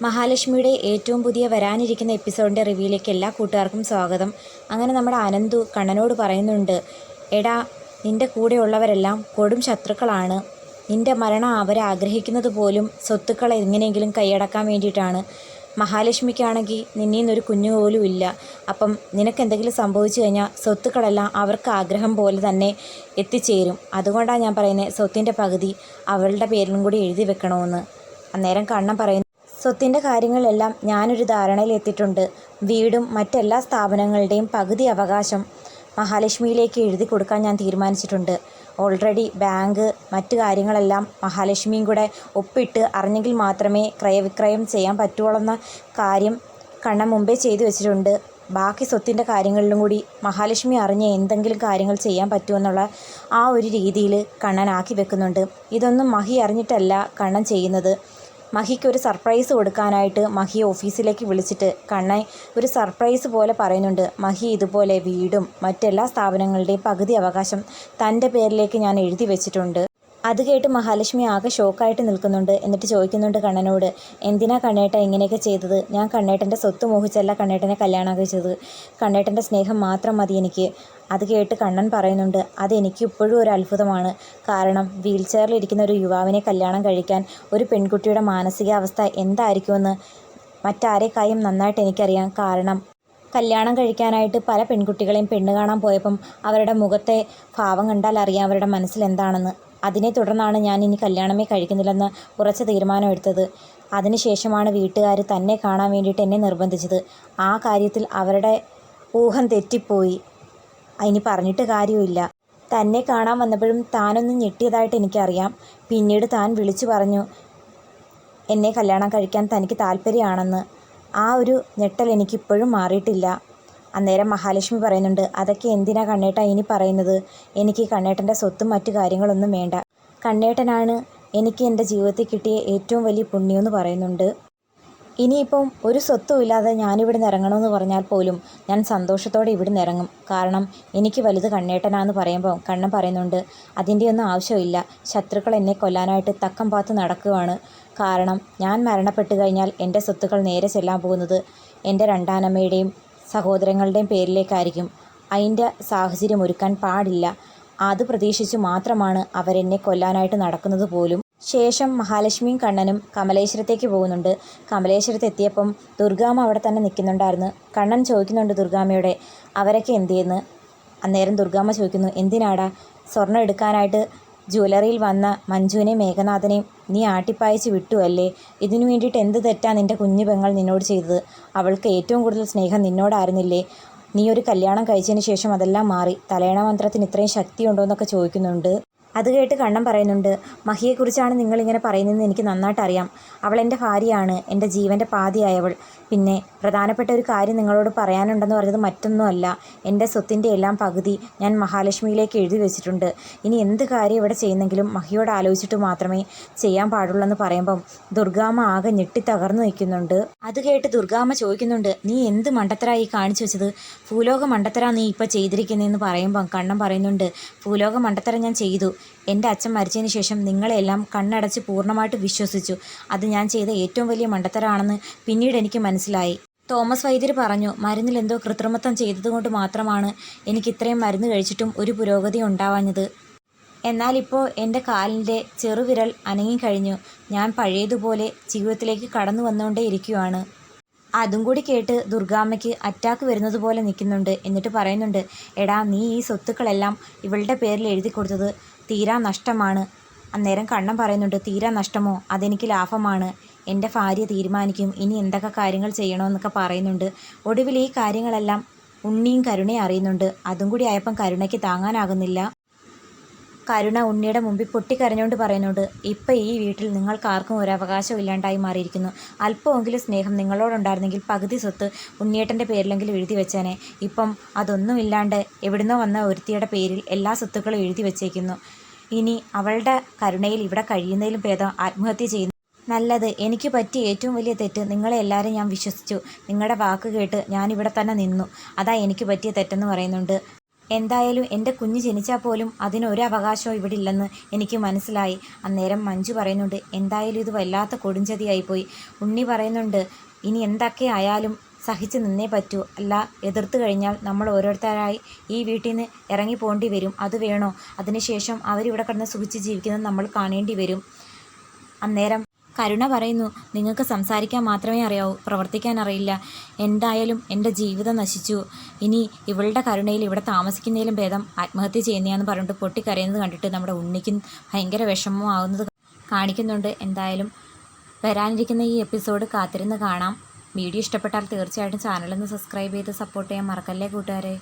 മഹാലക്ഷ്മിയുടെ ഏറ്റവും പുതിയ വരാനിരിക്കുന്ന എപ്പിസോഡിന്റെ റിവ്യൂയിലേക്ക് എല്ലാ കൂട്ടുകാർക്കും സ്വാഗതം. അങ്ങനെ നമ്മുടെ അനന്തു കണ്ണനോട് പറയുന്നുണ്ട് എടാ നിന്റെ കൂടെയുള്ളവരെല്ലാം കൊടും ശത്രുക്കളാണ്. നിന്റെ മരണം അവരാഗ്രഹിക്കുന്നത് പോലും സ്വത്തുക്കളെ എങ്ങനെയെങ്കിലും കൈയടക്കാൻ വേണ്ടിയിട്ടാണ്. മഹാലക്ഷ്മിക്കാണെങ്കിൽ നിന്നിൽ നിന്നൊരു കുഞ്ഞു പോലും ഇല്ല. അപ്പം നിനക്ക് എന്തെങ്കിലും സംഭവിച്ചു കഴിഞ്ഞാൽ സ്വത്തുക്കളെല്ലാം അവർക്ക് ആഗ്രഹം പോലെ തന്നെ എത്തിച്ചേരും. അതുകൊണ്ടാണ് ഞാൻ പറയുന്നത് സ്വത്തിന്റെ പകുതി അവളുടെ പേരിലും കൂടി എഴുതി വെക്കണമെന്ന് അന്നേരം കണ്ണം പറയുന്നു സ്വത്തിന്റെ കാര്യങ്ങളിലെല്ലാം ഞാനൊരു ധാരണയിലെത്തിയിട്ടുണ്ട്. വീടും മറ്റെല്ലാ സ്ഥാപനങ്ങളുടെയും പകുതി അവകാശം മഹാലക്ഷ്മിയിലേക്ക് എഴുതി കൊടുക്കാൻ ഞാൻ തീരുമാനിച്ചിട്ടുണ്ട്. ഓൾറെഡി ബാങ്ക് മറ്റു കാര്യങ്ങളെല്ലാം മഹാലക്ഷ്മിയും കൂടെ ഒപ്പിട്ട് അറിഞ്ഞെങ്കിൽ മാത്രമേ ക്രയവിക്രയം ചെയ്യാൻ പറ്റുള്ളൂ കാര്യം കണ്ണ മുമ്പേ ചെയ്തു വെച്ചിട്ടുണ്ട്. ബാക്കി സ്വത്തിന്റെ കാര്യങ്ങളിലും കൂടി മഹാലക്ഷ്മി അറിഞ്ഞ് എന്തെങ്കിലും കാര്യങ്ങൾ ചെയ്യാൻ പറ്റുമെന്നുള്ള ആ ഒരു രീതിയിൽ കണ്ണൻ ആക്കി വെക്കുന്നുണ്ട്. ഇതൊന്നും മഹി അറിഞ്ഞിട്ടല്ല കണ്ണൻ ചെയ്യുന്നത്. മഹിക്ക് ഒരു സർപ്രൈസ് കൊടുക്കാനായിട്ട് മഹി ഓഫീസിലേക്ക് വിളിച്ചിട്ട് കണ്ണൻ ഒരു സർപ്രൈസ് പോലെ പറയുന്നുണ്ട്. മഹി ഇതുപോലെ വീടും മറ്റെല്ലാ സ്ഥാപനങ്ങളുടെയും പകുതി അവകാശം തന്റെ പേരിലേക്ക് ഞാൻ എഴുതി വെച്ചിട്ടുണ്ട്. അത് കേട്ട് മഹാലക്ഷ്മി ആകെ ഷോക്കായിട്ട് നിൽക്കുന്നുണ്ട്. എന്നിട്ട് ചോദിക്കുന്നുണ്ട് കണ്ണനോട് എന്തിനാ കണ്ണേട്ട ഇങ്ങനെയൊക്കെ ചെയ്തത്? ഞാൻ കണ്ണേട്ടന്റെ സ്വത്ത് മോഹിച്ചല്ല കണ്ണേട്ടനെ കല്യാണം കഴിച്ചത്. കണ്ണേട്ടന്റെ സ്നേഹം മാത്രം മതി എനിക്ക്. അത് കേട്ട് കണ്ണൻ പറയുന്നുണ്ട് അതെനിക്ക് ഇപ്പോഴും ഒരു അത്ഭുതമാണ്. കാരണം വീൽ ചെയറിലിരിക്കുന്ന ഒരു യുവാവിനെ കല്യാണം കഴിക്കാൻ ഒരു പെൺകുട്ടിയുടെ മാനസികാവസ്ഥ എന്തായിരിക്കുമെന്ന് മറ്റാരേക്കായും നന്നായിട്ട് എനിക്കറിയാം. കാരണം കല്യാണം കഴിക്കാനായിട്ട് പല പെൺകുട്ടികളെയും പെണ്ണ് കാണാൻ പോയപ്പം അവരുടെ മുഖത്തെ ഭാവം കണ്ടാൽ അറിയാം അവരുടെ മനസ്സിൽ എന്താണെന്ന്. അതിനെ തുടർന്നാണ് ഞാൻ ഇനി കല്യാണമേ കഴിക്കുന്നില്ലെന്ന് ഉറച്ച തീരുമാനമെടുത്തത്. അതിനുശേഷമാണ് വീട്ടുകാർ തന്നെ കാണാൻ വേണ്ടിയിട്ട് എന്നെ നിർബന്ധിച്ചത്. ആ കാര്യത്തിൽ അവരുടെ ഊഹം തെറ്റിപ്പോയി. അതിന് പറഞ്ഞിട്ട് കാര്യമില്ല തന്നെ കാണാൻ വന്നപ്പോഴും താനൊന്ന് ഞെട്ടിയതായിട്ട് എനിക്കറിയാം. പിന്നീട് താൻ വിളിച്ചു പറഞ്ഞു എന്നെ കല്യാണം കഴിക്കാൻ തനിക്ക് താല്പര്യമാണെന്ന്. ആ ഒരു ഞെട്ടൽ എനിക്കിപ്പോഴും മാറിയിട്ടില്ല. അന്നേരം മഹാലക്ഷ്മി പറയുന്നുണ്ട് അതൊക്കെ എന്തിനാ കണ്ണേട്ട ഇനി പറയുന്നത്? എനിക്ക് കണ്ണേട്ടന്റെ സ്വത്തും മറ്റു കാര്യങ്ങളൊന്നും വേണ്ട. കണ്ണേട്ടനാണ് എനിക്ക് എന്റെ ജീവിതത്തിൽ കിട്ടിയ ഏറ്റവും വലിയ പുണ്യം എന്ന് പറയുന്നുണ്ട്. ഇനിയിപ്പം ഒരു സ്വത്തും ഇല്ലാതെ ഞാനിവിടെ നിറങ്ങണമെന്ന് പറഞ്ഞാൽ പോലും ഞാൻ സന്തോഷത്തോടെ ഇവിടെ നിറങ്ങും കാരണം എനിക്ക് വലുത് കണ്ണേട്ടനാന്ന് പറയുമ്പോൾ കണ്ണൻ പറയുന്നുണ്ട് അതിന്റെ ഒന്നും ആവശ്യമില്ല. ശത്രുക്കൾ എന്നെ കൊല്ലാനായിട്ട് തക്കം പാത്ത് നടക്കുകയാണ് കാരണം ഞാൻ മരണപ്പെട്ടു കഴിഞ്ഞാൽ എന്റെ സ്വത്തുക്കൾ നേരെ ചെല്ലാൻ പോകുന്നത് എന്റെ രണ്ടാനമ്മയുടെയും സഹോദരങ്ങളുടെയും പേരിലേക്കായിരിക്കും. അതിന്റെ സാഹചര്യം ഒരുക്കാൻ പാടില്ല. അത് പ്രതീക്ഷിച്ചു മാത്രമാണ് അവരെന്നെ കൊല്ലാനായിട്ട് നടക്കുന്നത് പോലും. ശേഷം മഹാലക്ഷ്മിയും കണ്ണനും കമലേശ്വരത്തേക്ക് പോകുന്നുണ്ട്. കമലേശ്വരത്ത് എത്തിയപ്പം ദുർഗാമ്മ അവിടെ തന്നെ നിൽക്കുന്നുണ്ടായിരുന്നു. കണ്ണൻ ചോദിക്കുന്നുണ്ട് ദുർഗാമ്മയോടെ അവരൊക്കെ എന്ത് ചെയ്യുന്നു അന്നേരം ദുർഗാമ്മ ചോദിക്കുന്നു എന്തിനാടാ? സ്വർണം എടുക്കാനായിട്ട് ജ്വല്ലറിയിൽ വന്ന മഞ്ജുവിനെ മേഘനാഥനെയും നീ ആട്ടിപ്പായച്ച് വിട്ടു അല്ലേ? ഇതിനു വേണ്ടിയിട്ട് എന്ത് തെറ്റാ നിന്റെ കുഞ്ഞു പെങ്ങൾ നിന്നോട് ചെയ്തത്? അവൾക്ക് ഏറ്റവും കൂടുതൽ സ്നേഹം നിന്നോടായിരുന്നില്ലേ? നീ ഒരു കല്യാണം കഴിച്ചതിന് ശേഷം അതെല്ലാം മാറി. തലയണ മന്ത്രത്തിന് ഇത്രയും ശക്തിയുണ്ടോ എന്നൊക്കെ ചോദിക്കുന്നുണ്ട്. അത് കേട്ട് കണ്ണം പറയുന്നുണ്ട് മഹിയെക്കുറിച്ചാണ് നിങ്ങളിങ്ങനെ പറയുന്നതെന്ന് എനിക്ക് നന്നായിട്ട് അറിയാം അവൾ എന്റെ ഭാര്യയാണ് എന്റെ ജീവന്റെ പാതിയായവൾ. പിന്നെ പ്രധാനപ്പെട്ട ഒരു കാര്യം നിങ്ങളോട് പറയാനുണ്ടെന്ന് പറഞ്ഞത് മറ്റൊന്നുമല്ല. എന്റെ സ്വത്തിന്റെ എല്ലാം പകുതി ഞാൻ മഹാലക്ഷ്മിയിലേക്ക് എഴുതി വെച്ചിട്ടുണ്ട്. ഇനി എന്ത് കാര്യം ഇവിടെ ചെയ്യുന്നെങ്കിലും മഹിയോട് ആലോചിച്ചിട്ട് മാത്രമേ ചെയ്യാൻ പാടുള്ളൂ എന്ന് പറയുമ്പം ദുർഗാമ്മ ആകെ ഞെട്ടി തകർന്നു നിൽക്കുന്നുണ്ട്. അത് കേട്ട് ദുർഗാമ്മ ചോദിക്കുന്നുണ്ട് നീ എന്ത് മണ്ടത്തരായി കാണിച്ചു വെച്ചത്? ഭൂലോക മണ്ടത്തര നീ ഇപ്പോൾ ചെയ്തിരിക്കുന്നതെന്ന് പറയുമ്പം കണ്ണം പറയുന്നുണ്ട് ഭൂലോക മണ്ടത്തര ഞാൻ ചെയ്തു. എന്റെ അച്ഛൻ മരിച്ചതിന് ശേഷം നിങ്ങളെല്ലാം കണ്ണടച്ച് പൂർണമായിട്ട് വിശ്വസിച്ചു. അത് ഞാൻ ചെയ്ത ഏറ്റവും വലിയ മണ്ടത്തരാണെന്ന് പിന്നീട് എനിക്ക് മനസ്സിലായി. തോമസ് വൈദ്യർ പറഞ്ഞു മരുന്നിൽ എന്തോ കൃത്രിമത്വം ചെയ്തതുകൊണ്ട് മാത്രമാണ് എനിക്ക് ഇത്രയും മരുന്ന് കഴിച്ചിട്ടും ഒരു പുരോഗതി ഉണ്ടാവാഞ്ഞത്. എന്നാൽ ഇപ്പോൾ എന്റെ കാലിന്റെ ചെറുവിരൽ അനങ്ങിക്കഴിഞ്ഞു. ഞാൻ പഴയതുപോലെ ജീവിതത്തിലേക്ക് കടന്നു വന്നുകൊണ്ടേ ഇരിക്കുകയാണ് അതും കൂടി കേട്ട് ദുർഗാമ്മയ്ക്ക് അറ്റാക്ക് വരുന്നത് പോലെ നിൽക്കുന്നുണ്ട് എന്നിട്ട് പറയുന്നുണ്ട് എടാ നീ ഈ സ്വത്തുക്കളെല്ലാം ഇവളുടെ പേരിൽ എഴുതി കൊടുത്തത് തീരാ നഷ്ടമാണ്. അന്നേരം കണ്ണം പറയുന്നുണ്ട് തീരാ നഷ്ടമോ? അതെനിക്ക് ലാഭമാണ്. എന്റെ ഭാര്യ തീരുമാനിക്കും. ഇനി എന്തൊക്കെ കാര്യങ്ങൾ ചെയ്യണമെന്നൊക്കെ പറയുന്നുണ്ട്. ഒടുവിൽ ഈ കാര്യങ്ങളെല്ലാം ഉണ്ണിയും കരുണയും അറിയുന്നുണ്ട്. അതും കൂടി ആയപ്പം കരുണയ്ക്ക് താങ്ങാനാകുന്നില്ല. കരുണ ഉണ്ണിയുടെ മുമ്പിൽ പൊട്ടിക്കരഞ്ഞുകൊണ്ട് പറയുന്നുണ്ട് ഇപ്പം ഈ വീട്ടിൽ നിങ്ങൾക്ക് ആർക്കും ഒരു അവകാശം ഇല്ലാണ്ടായി മാറിയിരിക്കുന്നു. അല്പമെങ്കിലും സ്നേഹം നിങ്ങളോടുണ്ടായിരുന്നെങ്കിൽ പകുതി സ്വത്ത് ഉണ്ണിയേട്ടന്റെ പേരിലെങ്കിലും എഴുതി വെച്ചേനെ. ഇപ്പം അതൊന്നും ഇല്ലാണ്ട് എവിടുന്നോ വന്ന ഒരുത്തിയുടെ പേരിൽ എല്ലാ സ്വത്തുക്കളും എഴുതി വെച്ചേക്കുന്നു. ഇനി അവളുടെ കരുണയിൽ ഇവിടെ കഴിയുന്നതിലും ഭേദം ആത്മഹത്യ ചെയ്യുന്നു. നല്ലത്. എനിക്ക് പറ്റിയ ഏറ്റവും വലിയ തെറ്റ് നിങ്ങളെ എല്ലാവരും ഞാൻ വിശ്വസിച്ചു. നിങ്ങളുടെ വാക്ക് കേട്ട് ഞാൻ ഇവിടെ തന്നെ നിന്നു. അതാ എനിക്ക് പറ്റിയ തെറ്റെന്ന് പറയുന്നുണ്ട്. എന്തായാലും എന്റെ കുഞ്ഞ് ജനിച്ചാൽ പോലും അതിനൊരു അവകാശവും ഇവിടെ ഇല്ലെന്ന് എനിക്ക് മനസ്സിലായി. അന്നേരം മഞ്ജു പറയുന്നുണ്ട് എന്തായാലും ഇത് വല്ലാത്ത കൊടുംചതിയായിപ്പോയി. ഉണ്ണി പറയുന്നുണ്ട് ഇനി എന്തൊക്കെ ആയാലും സഹിച്ച് നിന്നേ പറ്റൂ. അല്ല എതിർത്ത് കഴിഞ്ഞാൽ നമ്മൾ ഓരോരുത്തരായി ഈ വീട്ടിൽ നിന്ന് ഇറങ്ങി പോകേണ്ടി വരും. അത് വേണോ? അതിനുശേഷം അവരിവിടെ കിടന്ന് സുഖിച്ച് ജീവിക്കുന്നത് നമ്മൾ കാണേണ്ടി വരും. അന്നേരം കരുണ പറയുന്നു. നിങ്ങൾക്ക് സംസാരിക്കാൻ മാത്രമേ അറിയാവൂ. പ്രവർത്തിക്കാൻ അറിയില്ല. എന്തായാലും എന്റെ ജീവിതം നശിച്ചു. ഇനി ഇവളുടെ കരുണയിൽ ഇവിടെ താമസിക്കുന്നതിലും ഭേദം ആത്മഹത്യ ചെയ്യുന്നതാന്ന് പറഞ്ഞിട്ട് പൊട്ടിക്കരയുന്നത് കണ്ടിട്ട് നമ്മുടെ ഉണ്ണിക്കും ഭയങ്കര വിഷമമാവുന്നത് കാണിക്കുന്നുണ്ട്. എന്തായാലും വരാനിരിക്കുന്ന ഈ എപ്പിസോഡ് കാത്തിരുന്ന് കാണാം. വീഡിയോ ഇഷ്ടപ്പെട്ടാൽ തീർച്ചയായിട്ടും ചാനലൊന്ന് സബ്സ്ക്രൈബ് ചെയ്ത് സപ്പോർട്ട് ചെയ്യാൻ മറക്കല്ലേ കൂട്ടുകാരെ?